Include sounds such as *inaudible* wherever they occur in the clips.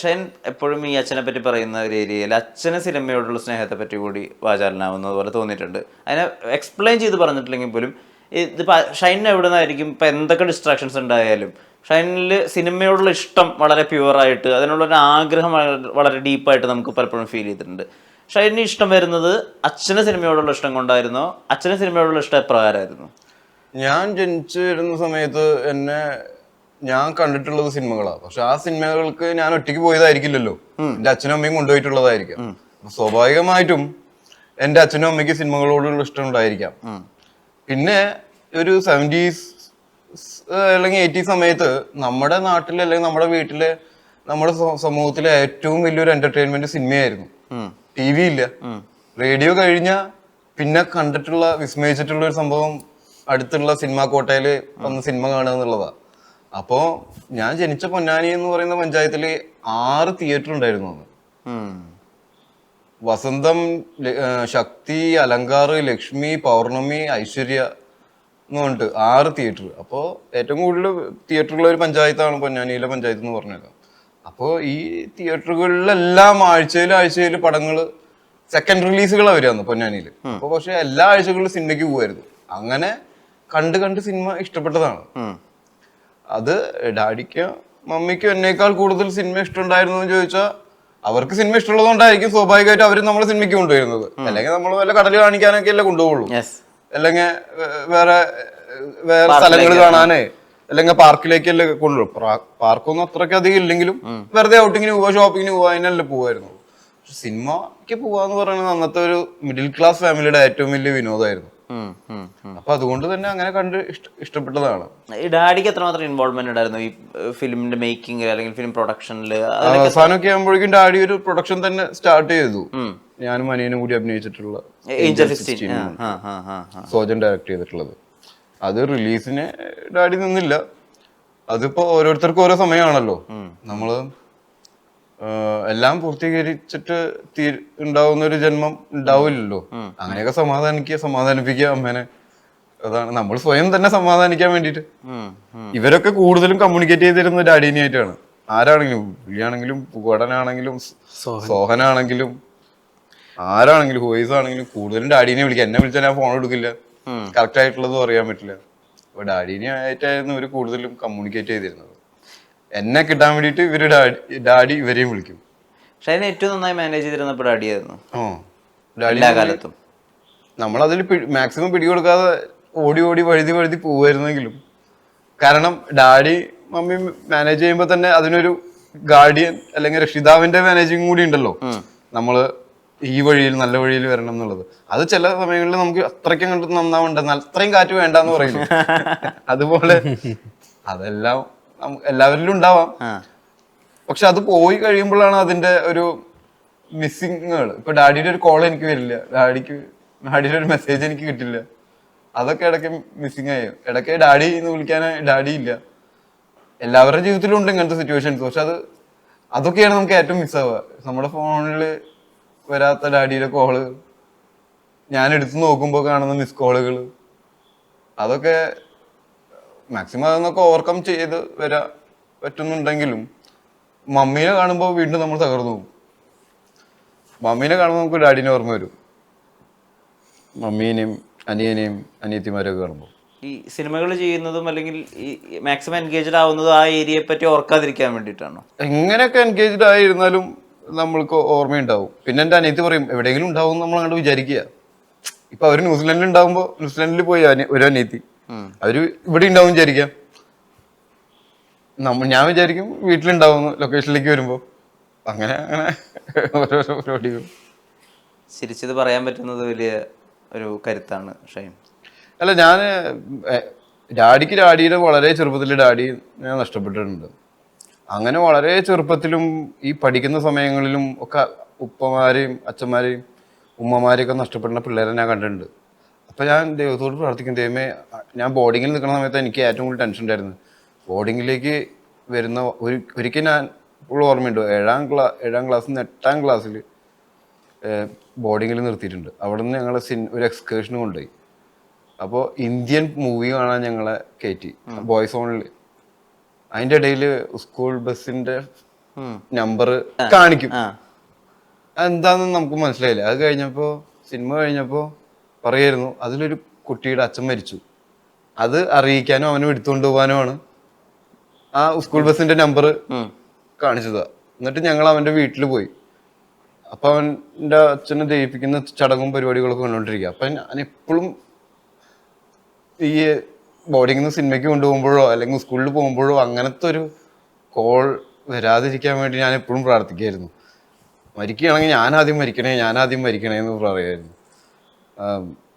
ഷൈൻ എപ്പോഴും ഈ അച്ഛനെ പറ്റി പറയുന്ന ഒരു ഏരിയയിൽ അച്ഛന് സിനിമയോടുള്ള സ്നേഹത്തെ പറ്റി കൂടി വാചാലനാവുന്നത് പോലെ തോന്നിയിട്ടുണ്ട്. അതിനെ എക്സ്പ്ലെയിൻ ചെയ്ത് പറഞ്ഞിട്ടില്ലെങ്കിൽ പോലും ഇതിപ്പോൾ ഷൈനിന് എവിടെ നിന്നായിരിക്കും ഇപ്പം എന്തൊക്കെ ഡിസ്ട്രാക്ഷൻസ് ഉണ്ടായാലും ഷൈനിൽ സിനിമയോടുള്ള ഇഷ്ടം വളരെ പ്യുവറായിട്ട് അതിനുള്ളൊരു ആഗ്രഹം വളരെ ഡീപ്പായിട്ട് നമുക്ക് പലപ്പോഴും ഫീൽ ചെയ്തിട്ടുണ്ട്. ഷൈനിന് ഇഷ്ടം വരുന്നത് അച്ഛന് സിനിമയോടുള്ള ഇഷ്ടം കൊണ്ടായിരുന്നോ? അച്ഛന് സിനിമയോടുള്ള ഇഷ്ടം എപ്രകാരമായിരുന്നു? ഞാൻ ജനിച്ചു വരുന്ന സമയത്ത് എന്നെ ഞാൻ കണ്ടിട്ടുള്ളത് സിനിമകളാ. പക്ഷെ ആ സിനിമകൾക്ക് ഞാൻ ഒറ്റയ്ക്ക് പോയതായിരിക്കില്ലല്ലോ. എന്റെ അച്ഛനും അമ്മയും കൊണ്ടുപോയിട്ടുള്ളതായിരിക്കാം. സ്വാഭാവികമായിട്ടും എന്റെ അച്ഛനും അമ്മയ്ക്ക് സിനിമകളോടുള്ള ഇഷ്ടം ഉണ്ടായിരിക്കാം. പിന്നെ ഒരു സെവന്റീസ് അല്ലെങ്കിൽ എയ്റ്റി സമയത്ത് നമ്മുടെ നാട്ടിൽ അല്ലെങ്കിൽ നമ്മുടെ വീട്ടിലെ നമ്മുടെ സമൂഹത്തിലെ ഏറ്റവും വലിയൊരു എന്റർടൈൻമെന്റ് സിനിമയായിരുന്നു. ടി വി ഇല്ല. റേഡിയോ കഴിഞ്ഞ പിന്നെ കണ്ടിട്ടുള്ള വിസ്മയിച്ചിട്ടുള്ള ഒരു സംഭവം അടുത്തുള്ള സിനിമാ കോട്ടയിൽ വന്ന് സിനിമ കാണുക എന്നുള്ളതാ. അപ്പോ ഞാൻ ജനിച്ച പൊന്നാനി എന്ന് പറയുന്ന പഞ്ചായത്തിൽ ആറ് തിയേറ്റർ ഉണ്ടായിരുന്നു അന്ന്. വസന്തം ശക്തി അലങ്കാർ ലക്ഷ്മി പൗർണമി ഐശ്വര്യ എന്ന് പറഞ്ഞിട്ട് ആറ് തിയേറ്റർ അപ്പോൾ ഏറ്റവും കൂടുതൽ തിയേറ്ററുള്ള ഒരു പഞ്ചായത്താണ് പൊന്നാനിയിലെ പഞ്ചായത്ത് എന്ന് പറഞ്ഞത് അപ്പോൾ ഈ തിയേറ്ററുകളിലെല്ലാം ആഴ്ചയിൽ ആഴ്ചയിൽ പടങ്ങൾ സെക്കൻഡ് റിലീസുകൾ വരികയാണ് പൊന്നാനിയിൽ അപ്പോൾ പക്ഷെ എല്ലാ ആഴ്ചകളിലും സിനിമയ്ക്ക് പോകുമായിരുന്നു അങ്ങനെ കണ്ട് കണ്ട് സിനിമ ഇഷ്ടപ്പെട്ടതാണ്. അത് ഡാഡിക്ക് മമ്മിക്കും എന്നേക്കാൾ കൂടുതൽ സിനിമ ഇഷ്ടമുണ്ടായിരുന്നു എന്ന് ചോദിച്ചാൽ അവർക്ക് സിനിമ ഇഷ്ടമുള്ളതുകൊണ്ടായിരിക്കും സ്വാഭാവികമായിട്ട് അവർ നമ്മളെ സിനിമയ്ക്ക് കൊണ്ടുവരുന്നത്. അല്ലെങ്കിൽ നമ്മൾ വല്ല കടൽ കാണിക്കാനൊക്കെ അല്ലേ കൊണ്ടുപോകുള്ളൂ. അല്ലെങ്കിൽ വേറെ വേറെ സ്ഥലങ്ങൾ കാണാനേ അല്ലെങ്കിൽ പാർക്കിലേക്കല്ലേ കൊണ്ടുപോകും പാർക്കൊന്നും അത്രയ്ക്ക് അധികം ഇല്ലെങ്കിലും വെറുതെ ഔട്ടിങ്ങിന് പോവാ ഷോപ്പിങ്ങിന് പോവാ അതിനല്ലേ പോവായിരുന്നു. സിനിമയ്ക്ക് പോവാന്ന് പറയുന്നത് അന്നത്തെ ഒരു മിഡിൽ ക്ലാസ് ഫാമിലിയുടെ ഏറ്റവും വലിയ വിനോദമായിരുന്നു. അപ്പൊ അതുകൊണ്ട് തന്നെ അങ്ങനെ കണ്ട് ഇഷ്ടപ്പെട്ടതാണ്. ഈ ഡാഡിക്ക് എത്രമാത്രം ഇൻവോൾവ്മെന്റ് ഉണ്ടായിരുന്നു? ഈ ഫിലിമിന്റെ മേക്കിംഗ് അല്ലെങ്കിൽ ഫിലിം പ്രൊഡക്ഷനിൽ അവസാനമൊക്കെ ആകുമ്പോഴേക്കും ഡാഡി ഒരു പ്രൊഡക്ഷൻ തന്നെ സ്റ്റാർട്ട് ചെയ്തു. ഞാനും അനിയനും കൂടി അഭിനയിച്ചിട്ടുള്ള സോജൻ ഡയറക്ട് ചെയ്തിട്ടുള്ളത്. അത് റിലീസിന് ഡാഡി നിന്നില്ല. അതിപ്പോ ഓരോരുത്തർക്കും ഓരോ സമയമാണല്ലോ. നമ്മൾ എല്ലാം പൂർത്തീകരിച്ചിട്ട് തീ ഉണ്ടാവുന്ന ഒരു ജന്മം ഉണ്ടാവില്ലല്ലോ. അങ്ങനെയൊക്കെ സമാധാനിക്കുക സമാധാനിപ്പിക്കുക അമ്മേനെ. അതാണ് നമ്മൾ സ്വയം തന്നെ സമാധാനിക്കാൻ വേണ്ടിയിട്ട്. ഇവരൊക്കെ കൂടുതലും കമ്മ്യൂണിക്കേറ്റ് ചെയ്തിരുന്നത് ഡാഡിനെയായിട്ടാണ്. ആരാണെങ്കിലും പുള്ളിയാണെങ്കിലും പുകടനാണെങ്കിലും സോഹനാണെങ്കിലും ആരാണെങ്കിലും വോയിസ് ആണെങ്കിലും കൂടുതലും ഡാഡിനെ വിളിക്കുക. എന്നെ വിളിച്ചാൽ ഞാൻ ഫോൺ എടുക്കില്ല. കറക്റ്റ് ആയിട്ടുള്ളതും അറിയാൻ പറ്റില്ല. അപ്പൊ ഡാഡിനെ ആയിട്ടായിരുന്നു ഇവർ കൂടുതലും കമ്മ്യൂണിക്കേറ്റ് ചെയ്തിരുന്നത്. എന്നെ കിട്ടാൻ വേണ്ടിയിട്ട് ഇവർ ഡാഡി ഇവരെയും വിളിക്കും. പക്ഷെ അതിനെ ഏറ്റവും നന്നായി മാനേജ് ചെയ്തിരുന്നപ്പോൾ ഡാഡിയായിരുന്നു. ഓ. ഡാഡി എല്ലാ കാലത്തും. നമ്മളതിൽ മാക്സിമം പിടികൊടുക്കാതെ ഓടി ഓടി വഴുതി വഴുതി പോവായിരുന്നെങ്കിലും. കാരണം ഡാഡി മമ്മി മാനേജ് ചെയ്യുമ്പോൾ തന്നെ അതിനൊരു ഗാർഡിയൻ അല്ലെങ്കിൽ രക്ഷിതാവിന്റെ മാനേജിങ് കൂടി ഉണ്ടല്ലോ. നമ്മൾ ഈ വഴിയിൽ നല്ല വഴിയിൽ വരണം എന്നുള്ളത്. അത് ചില സമയങ്ങളിൽ നമുക്ക് അത്രയ്ക്കും കണ്ടിട്ട് നന്നാവണ്ട അത്രയും കാറ്റ് വേണ്ടെന്ന് പറയുന്നു. *laughs* അതുപോലെ അതെല്ലാം എല്ലാവരിലും ഉണ്ടാവാം. പക്ഷെ അത് പോയി കഴിയുമ്പോഴാണ് അതിന്റെ ഒരു മിസ്സിങ്ങുകൾ ഇപ്പൊ ഡാഡിയുടെ ഒരു കോൾ എനിക്ക് വരില്ല. ഡാഡിക്ക് ഡാഡിയുടെ ഒരു മെസ്സേജ് എനിക്ക് കിട്ടില്ല. അതൊക്കെ ഇടയ്ക്ക് മിസ്സിങ് ആയി. ഇടയ്ക്ക് ഡാഡി എന്ന് വിളിക്കാൻ ഡാഡി ഇല്ല. എല്ലാവരുടെ ജീവിതത്തിലും ഉണ്ട് ഇങ്ങനത്തെ സിറ്റുവേഷൻസ് പക്ഷെ അത് അതൊക്കെയാണ് നമുക്ക് ഏറ്റവും മിസ്സാവുക നമ്മുടെ ഫോണിൽ വരാത്ത ഡാഡിയുടെ കോൾ ഞാൻ എടുത്തു നോക്കുമ്പോൾ കാണുന്ന മിസ് കോളുകൾ അതൊക്കെ മാക്സിമം അതൊന്നൊക്കെ ഓവർകം ചെയ്ത് വരാ പറ്റുന്നുണ്ടെങ്കിലും മമ്മീനെ കാണുമ്പോൾ വീണ്ടും നമ്മൾ തകർന്നു പോകും. മമ്മീനെ കാണുമ്പോൾ നമുക്ക് ഡാഡിനെ ഓർമ്മ വരും. മമ്മീനെയും അനിയനെയും അനിയത്തിമാരെയൊക്കെ കാണുമ്പോൾ ഈ സിനിമകൾ ചെയ്യുന്നതും അല്ലെങ്കിൽ ഈ മാക്സിമം എൻഗേജ്ഡ് ആവുന്നതും ആ ഏരിയയെ പറ്റി ഓർക്കാതിരിക്കാൻ വേണ്ടിയിട്ടാണോ? എങ്ങനെയൊക്കെ എൻഗേജ്ഡ് ആയിരുന്നാലും നമ്മൾക്ക് ഓർമ്മയുണ്ടാവും. പിന്നെ എന്റെ അനിയത്തി പറയും എവിടെയെങ്കിലും ഉണ്ടാവും നമ്മൾ അങ്ങോട്ട് വിചാരിക്കുക. ഇപ്പൊ അവർ ന്യൂസിലൻഡിൽ ഉണ്ടാവുമ്പോൾ ന്യൂസിലൻഡിൽ പോയി ഒരു അനിയത്തി. അവർ ഇവിടെ ഉണ്ടാവും വിചാരിക്കാം. നമ്മ ഞാൻ വിചാരിക്കും വീട്ടിലുണ്ടാവുന്നു ലൊക്കേഷനിലേക്ക് വരുമ്പോൾ അങ്ങനെ അങ്ങനെ *laughs* ഓരോരോ പരിപാടികൾ ചിരിച്ചത് പറയാൻ പറ്റുന്നത് വലിയ ഒരു കരുത്താണ് ഷൈൻ. അല്ല ഞാൻ ഡാഡിക്ക് ഡാഡിയുടെ വളരെ ചെറുപ്പത്തിൽ ഡാഡി ഞാൻ നഷ്ടപ്പെട്ടിട്ടുണ്ട്. അങ്ങനെ വളരെ ചെറുപ്പത്തിലും ഈ പഠിക്കുന്ന സമയങ്ങളിലും ഒക്കെ ഉപ്പമാരെയും അച്ഛന്മാരെയും ഉമ്മമാരെയൊക്കെ നഷ്ടപ്പെടുന്ന പിള്ളേരെ ഞാൻ കണ്ടിട്ടുണ്ട്. അപ്പം ഞാൻ ദൈവത്തോട് പ്രാർത്ഥിക്കും ദൈവമേ ഞാൻ ബോർഡിങ്ങിൽ നിൽക്കുന്ന സമയത്ത് എനിക്ക് ഏറ്റവും കൂടുതൽ ടെൻഷൻ ഉണ്ടായിരുന്നു ബോർഡിങ്ങിലേക്ക് വരുന്ന ഒരു ഒരിക്കൽ ഞാൻ ഇപ്പോൾ ഓർമ്മയുണ്ട്. ഏഴാം ക്ലാ ഏഴാം ക്ലാസ്സിൽ നിന്ന് എട്ടാം ക്ലാസ്സിൽ ബോർഡിങ്ങിൽ നിർത്തിയിട്ടുണ്ട്. അവിടെ നിന്ന് ഞങ്ങളെ സിൻ ഒരു എക്സ്കേഷന് കൊണ്ടുപോയി. അപ്പോൾ ഇന്ത്യൻ മൂവി കാണാൻ ഞങ്ങളെ കയറ്റി ബോയ്സ് ഓണിൽ അതിന്റെ ഇടയിൽ സ്കൂൾ ബസ്സിന്റെ നമ്പർ കാണിക്കും. എന്താണെന്ന് നമുക്ക് മനസ്സിലായില്ല. അത് കഴിഞ്ഞപ്പോൾ സിനിമ കഴിഞ്ഞപ്പോ പറയായിരുന്നു അതിലൊരു കുട്ടിയുടെ അച്ഛൻ മരിച്ചു. അത് അറിയിക്കാനോ അവനെ എടുത്തുകൊണ്ട് ആണ് ആ സ്കൂൾ ബസ്സിന്റെ നമ്പർ. കാണിച്ചത്. എന്നിട്ട് ഞങ്ങൾ അവന്റെ വീട്ടിൽ പോയി. അപ്പൊ അവന്റെ അച്ഛനെ ദയിപ്പിക്കുന്ന ചടങ്ങും പരിപാടികളൊക്കെ കണ്ടോണ്ടിരിക്കുക അപ്പൊ ഞാൻ എപ്പോഴും ഈ ബോർഡിംഗ് നിന്ന് സിനിമയ്ക്ക് കൊണ്ടുപോകുമ്പോഴോ അല്ലെങ്കിൽ സ്കൂളിൽ പോകുമ്പോഴോ അങ്ങനത്തെ ഒരു കോൾ വരാതിരിക്കാൻ വേണ്ടി ഞാൻ എപ്പോഴും പ്രാർത്ഥിക്കായിരുന്നു. മരിക്കുകയാണെങ്കിൽ ഞാൻ ആദ്യം മരിക്കണേ ഞാൻ ആദ്യം മരിക്കണേ എന്ന് പറയായിരുന്നു.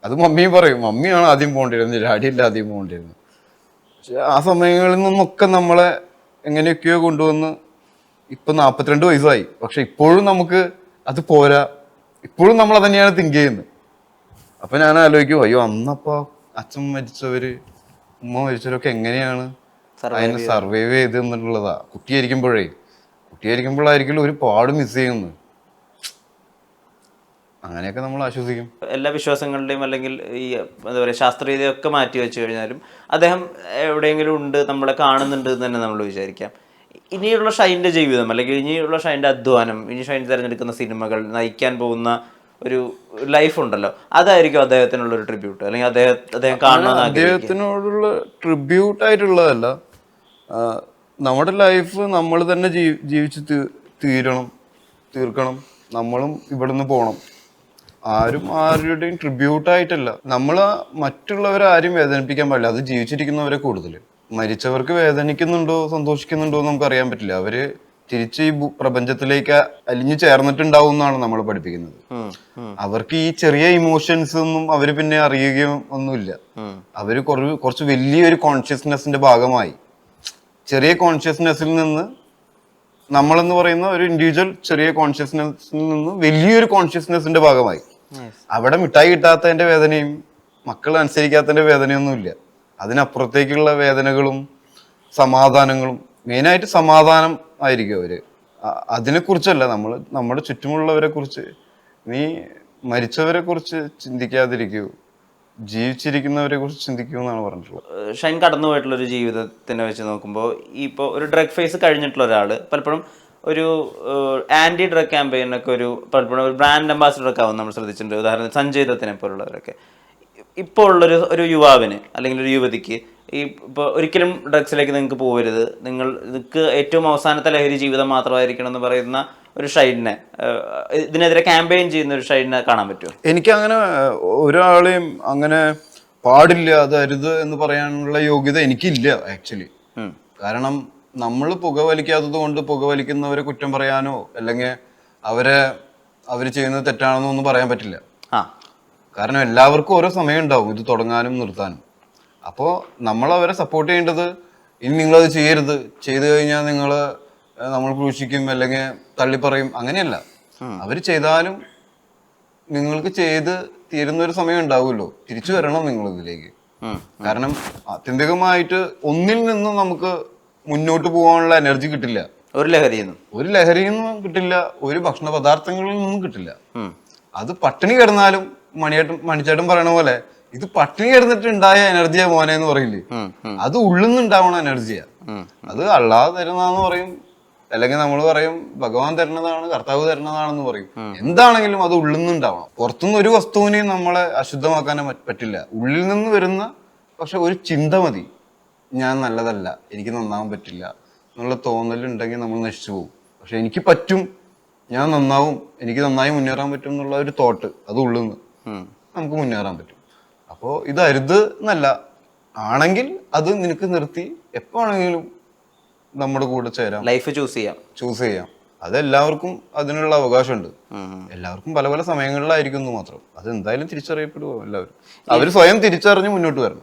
അത് മമ്മിയും പറയും. മമ്മിയാണ് ആദ്യം പോകേണ്ടിരുന്നത് ഡാഡിയല്ല ആദ്യം പോകേണ്ടിരുന്നത് പക്ഷെ ആ സമയങ്ങളിൽ നിന്നൊക്കെ നമ്മളെ എങ്ങനെയൊക്കെയോ കൊണ്ടുവന്ന് ഇപ്പം നാൽപ്പത്തിരണ്ട് വയസ്സായി. പക്ഷെ ഇപ്പോഴും നമുക്ക് അത് പോരാ. ഇപ്പോഴും നമ്മൾ തന്നെയാണ് തിങ്ക് ചെയ്യുന്നത്. അപ്പം ഞാൻ ആലോചിക്കും അയ്യോ അന്നപ്പോൾ അച്ഛൻ മരിച്ചവര് ഉമ്മ മരിച്ചവരൊക്കെ എങ്ങനെയാണ് അതിനെ സർവൈവ് ചെയ്തെന്നുള്ളതാ കുട്ടിയായിരിക്കുമ്പോഴേ കുട്ടിയായിരിക്കുമ്പോഴായിരിക്കും ഒരുപാട് മിസ് ചെയ്യുന്നത്. അങ്ങനെയൊക്കെ നമ്മൾ ആശ്വസിക്കും. എല്ലാ വിശ്വാസങ്ങളുടെയും അല്ലെങ്കിൽ ഈ എന്താ പറയുക ശാസ്ത്രീയതയൊക്കെ മാറ്റി വെച്ച് കഴിഞ്ഞാലും അദ്ദേഹം എവിടെയെങ്കിലും ഉണ്ട് നമ്മളെ കാണുന്നുണ്ട് എന്ന് തന്നെ നമ്മൾ വിചാരിക്കാം. ഇനിയുള്ള ഷൈന്റെ ജീവിതം അല്ലെങ്കിൽ ഇനിയുള്ള ഷൈന്റെ അധ്വാനം ഇനി ഷൈൻ തിരഞ്ഞെടുക്കുന്ന സിനിമകൾ നയിക്കാൻ പോകുന്ന ഒരു ലൈഫ് ഉണ്ടല്ലോ അതായിരിക്കും അദ്ദേഹത്തിനുള്ള ഒരു ട്രിബ്യൂട്ട് അല്ലെങ്കിൽ അദ്ദേഹം അദ്ദേഹം കാണണമെന്ന് അദ്ദേഹത്തിനോടുള്ള ട്രിബ്യൂട്ട് ആയിട്ടുള്ളതല്ല. നമ്മുടെ ലൈഫ് നമ്മൾ തന്നെ ജീവിച്ച് തീരണം തീർക്കണം. നമ്മളും ഇവിടുന്ന് പോണം. ആരും ആരുടെയും ട്രിബ്യൂട്ട് ആയിട്ടല്ല. നമ്മൾ മറ്റുള്ളവരെ ആരും വേദനിപ്പിക്കാൻ പാടില്ല. അത് ജീവിച്ചിരിക്കുന്നവരെ കൂടുതൽ. മരിച്ചവർക്ക് വേദനിക്കുന്നുണ്ടോ സന്തോഷിക്കുന്നുണ്ടോ എന്ന് നമുക്ക് അറിയാൻ പറ്റില്ല. അവർ തിരിച്ച് ഈ പ്രപഞ്ചത്തിലേക്ക് അലിഞ്ഞു ചേർന്നിട്ടുണ്ടാവും എന്നാണ് നമ്മൾ പഠിപ്പിക്കുന്നത്. അവർക്ക് ഈ ചെറിയ ഇമോഷൻസ് ഒന്നും അവർ പിന്നെ അറിയുകയും ഒന്നുമില്ല. അവർ കുറച്ച് വലിയൊരു കോൺഷ്യസ്നെസിന്റെ ഭാഗമായി. ചെറിയ കോൺഷ്യസ്നെസ്സിൽ നിന്ന് നമ്മളെന്ന് പറയുന്ന ഒരു ഇൻഡിവിജ്വൽ ചെറിയ കോൺഷ്യസ്നെസ്സിൽ നിന്ന് വലിയൊരു കോൺഷ്യസ്നെസിന്റെ ഭാഗമായി. അവിടെ മിഠായി കിട്ടാത്തതിന്റെ വേദനയും മക്കൾ അനുസരിക്കാത്തതിന്റെ വേദനയൊന്നും ഇല്ല അതിനപ്പുറത്തേക്കുള്ള വേദനകളും സമാധാനങ്ങളും മെയിനായിട്ട് സമാധാനം ആയിരിക്കും അവർ. അതിനെ അതിനെക്കുറിച്ചല്ല നമ്മൾ നമ്മുടെ ചുറ്റുമുള്ളവരെ കുറിച്ച്. നീ മരിച്ചവരെ കുറിച്ച് ചിന്തിക്കാതിരിക്കൂ. ജീവിച്ചിരിക്കുന്നവരെ കുറിച്ച് ചിന്തിക്കൂ എന്നാണ് പറഞ്ഞിട്ടുള്ളത്. ഷൈൻ കടന്നു പോയിട്ടുള്ള ഒരു ജീവിതത്തിനെ വെച്ച് നോക്കുമ്പോൾ ഇപ്പോൾ ഒരു ഡ്രഗ് ഫേസ് കഴിഞ്ഞിട്ടുള്ള ഒരാൾ പലപ്പോഴും ഒരു ആന്റി ഡ്രഗ് ക്യാമ്പയിനൊക്കെ ഒരു പലപ്പോഴും ഒരു ബ്രാൻഡ് അംബാസിഡർ ഒക്കെ ആവും നമ്മൾ ശ്രദ്ധിച്ചിട്ടുണ്ട്. ഉദാഹരണം സഞ്ജയ് ദത്തിനെ പോലുള്ളവരൊക്കെ. ഇപ്പോൾ ഉള്ളൊരു ഒരു യുവാവിന് അല്ലെങ്കിൽ ഒരു യുവതിക്ക് ഈ ഇപ്പോൾ ഒരിക്കലും ഡ്രഗ്സിലേക്ക് നിങ്ങൾക്ക് പോകരുത് നിങ്ങൾ നിങ്ങൾക്ക് ഏറ്റവും അവസാനത്തെ ലഹരി ജീവിതം മാത്രമായിരിക്കണം എന്ന് പറയുന്ന ഒരു ഷൈഡിനെ ഇതിനെതിരെ ക്യാമ്പയിൻ ചെയ്യുന്ന ഒരു ഷൈഡിനെ കാണാൻ പറ്റുമോ? എനിക്ക് അങ്ങനെ ഒരാളെയും അങ്ങനെ പാടില്ല അതരുത് അരുത് എന്ന് പറയാനുള്ള യോഗ്യത എനിക്കില്ല ആക്ച്വലി കാരണം നമ്മൾ പുകവലിക്കാത്തത് കൊണ്ട് പുകവലിക്കുന്നവരെ കുറ്റം പറയാനോ അല്ലെങ്കിൽ അവരെ അവർ ചെയ്യുന്നത് തെറ്റാണെന്നോ ഒന്നും പറയാൻ പറ്റില്ല. ആ. കാരണം എല്ലാവർക്കും ഓരോ സമയം ഉണ്ടാവും ഇത് തുടങ്ങാനും നിർത്താനും. അപ്പോൾ നമ്മൾ അവരെ സപ്പോർട്ട് ചെയ്യേണ്ടത് ഇനി നിങ്ങളത് ചെയ്യരുത് ചെയ്തു കഴിഞ്ഞാൽ നിങ്ങൾ നമ്മൾ ക്രൂശിക്കും അല്ലെങ്കിൽ തള്ളിപ്പറയും അങ്ങനെയല്ല. അവർ ചെയ്താലും നിങ്ങൾക്ക് ചെയ്ത് തീരുന്ന ഒരു സമയം ഉണ്ടാവുമല്ലോ. തിരിച്ചു വരണം നിങ്ങൾ ഇതിലേക്ക് കാരണം ആത്യന്തികമായിട്ട് ഒന്നിൽ നിന്നും നമുക്ക് മുന്നോട്ട് പോകാനുള്ള എനർജി കിട്ടില്ല. ഒരു ലഹരിയെന്നും ഒരു ലഹരിയിൽ നിന്നും കിട്ടില്ല ഒരു ഭക്ഷണ പദാർത്ഥങ്ങളിൽ നിന്നും കിട്ടില്ല. അത് പട്ടിണി കിടന്നാലും മണിയേട്ടൻ മണിച്ചേട്ടൻ പറയണ പോലെ ഇത് പട്ടിണി കിടന്നിട്ട് ഉണ്ടായ എനർജിയാ മോനെ എന്ന് പറയില്ലേ. അത് ഉള്ളിൽ നിന്നുണ്ടാവണ എനർജിയാ. അത് അള്ളാഹ് തരുന്നതെന്ന് പറയും. അല്ലെങ്കിൽ നമ്മൾ പറയും ഭഗവാൻ തരുന്നതാണ് കർത്താവ് തരുന്നതാണെന്ന് പറയും. എന്താണെങ്കിലും അത് ഉള്ളിൽ നിന്നുണ്ടാവണം. പുറത്തുനിന്ന് ഒരു വസ്തുവിനെയും നമ്മളെ അശുദ്ധമാക്കാൻ പറ്റില്ല. ഉള്ളിൽ നിന്ന് വരുന്ന പക്ഷെ ഒരു ചിന്ത മതി. ഞാൻ നല്ലതല്ല എനിക്ക് നന്നാവാൻ പറ്റില്ല എന്നുള്ള തോന്നലുണ്ടെങ്കിൽ നമ്മൾ നശിച്ചു പോകും. പക്ഷെ എനിക്ക് പറ്റും ഞാൻ നന്നാവും എനിക്ക് നന്നായി മുന്നേറാൻ പറ്റും എന്നുള്ള ഒരു തോട്ട് അത് ഉള്ളിൽ നിന്ന് നമുക്ക് മുന്നേറാൻ പറ്റും. അപ്പോൾ ഇത് അരുത് എന്നല്ല ആണെങ്കിൽ അത് നിനക്ക് നിർത്തി എപ്പോ ആണെങ്കിലും നമ്മുടെ കൂടെ ചേരാം. ലൈഫ് ചൂസ് ചെയ്യാം. ചൂസ് ചെയ്യാം. അതെല്ലാവർക്കും അതിനുള്ള അവകാശമുണ്ട്. ഉണ്ട് എല്ലാവർക്കും പല പല സമയങ്ങളിലായിരിക്കും എന്ന് മാത്രം. അത് എന്തായാലും തിരിച്ചറിയപ്പെടുവോ എല്ലാവരും? അവർ സ്വയം തിരിച്ചറിഞ്ഞ് മുന്നോട്ട് വരണം.